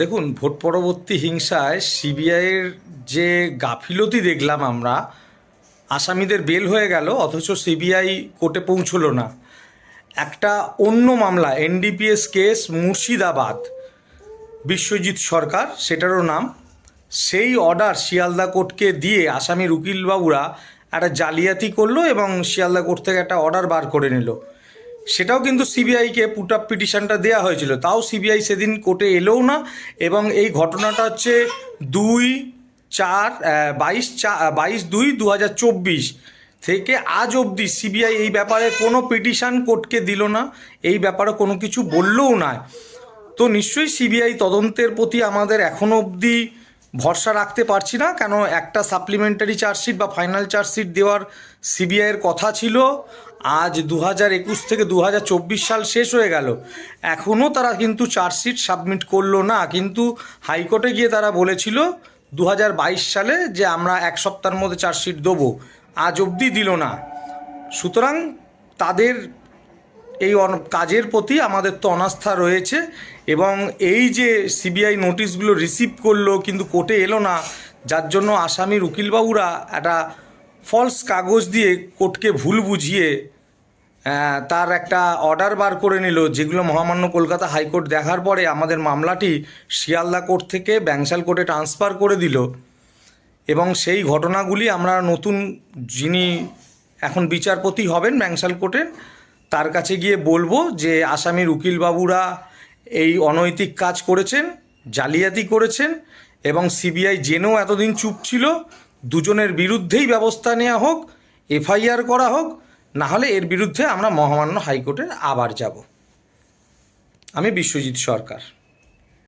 দেখুন, ভোট পরবর্তী হিংসায় সিবিআইয়ের যে গাফিলতি দেখলাম আমরা, আসামিদের বেল হয়ে গেল, অথচ সিবিআই কোর্টে পৌঁছলো না। একটা অন্য মামলা এনডিপিএস কেস মুর্শিদাবাদ, বিশ্বজিৎ সরকার, সেটারও নাম। সেই অর্ডার শিয়ালদা কোর্টকে দিয়ে আসামির উকিলবাবুরা একটা জালিয়াতি করল এবং শিয়ালদা কোর্ট থেকে একটা অর্ডার বার করে নিল। সেটাও কিন্তু সিবিআইকে পুট আপ পিটিশনটা দেওয়া হয়েছিল। তাও সিবিআই সেদিন কোর্টে এলোও না এবং এই ঘটনাটা হচ্ছে দুই চার বাইশ চা বাইশ দুই দু হাজার চব্বিশ থেকে আজ অবধি সিবিআই এই ব্যাপারে কোনো পিটিশান কোর্টকে দিল না, এই ব্যাপারে কোনো কিছু বললেও না। তো নিশ্চয়ই সিবিআই তদন্তের প্রতি আমাদের এখনও অবধি ভরসা রাখতে পারছি না, কেন একটা সাপ্লিমেন্টারি চার্জশিট বা ফাইনাল চার্জশিট দেওয়ার সিবিআইয়ের কথা ছিল। আজ দু হাজার একুশ থেকে দু হাজার চব্বিশ সাল শেষ হয়ে গেল। এখনও তারা কিন্তু চার্জশিট সাবমিট করল না। কিন্তু হাইকোর্টে গিয়ে তারা বলেছিল দু হাজার বাইশ সালে যে আমরা এক সপ্তাহের মধ্যে চার্জশিট দেবো। আজ অবধি দিল না। সুতরাং তাদের এই কাজের প্রতি আমাদের তো অনাস্থা রয়েছে এবং এই যে সিবিআই নোটিশগুলো রিসিভ করল কিন্তু কোর্টে এলো না, যার জন্য আসামির উকিলবাবুরা একটা ফলস কাগজ দিয়ে কোর্টকে ভুল বুঝিয়ে তার একটা অর্ডার বার করে নিল, যেগুলো মহামান্য কলকাতা হাইকোর্ট দেখার পরে আমাদের মামলাটি শিয়ালদা কোর্ট থেকে ব্যাংশাল কোর্টে ট্রান্সফার করে দিল। এবং সেই ঘটনাগুলি আমরা নতুন যিনি এখন বিচারপতি হবেন ব্যাংশাল কোর্টের তার কাছে গিয়ে বলব যে আসামির উকিলবাবুরা এই অনৈতিক কাজ করেছেন, জালিয়াতি করেছেন এবং সিবিআই জেনেও এতদিন চুপ ছিল দুজনের বিরুদ্ধেই ব্যবস্থা নেওয়া হোক, এফআইআর করা হোক না হলে এর বিরুদ্ধে আমরা মহামান্য হাইকোর্টে আবার যাব। আমি বিশ্বজিৎ সরকার।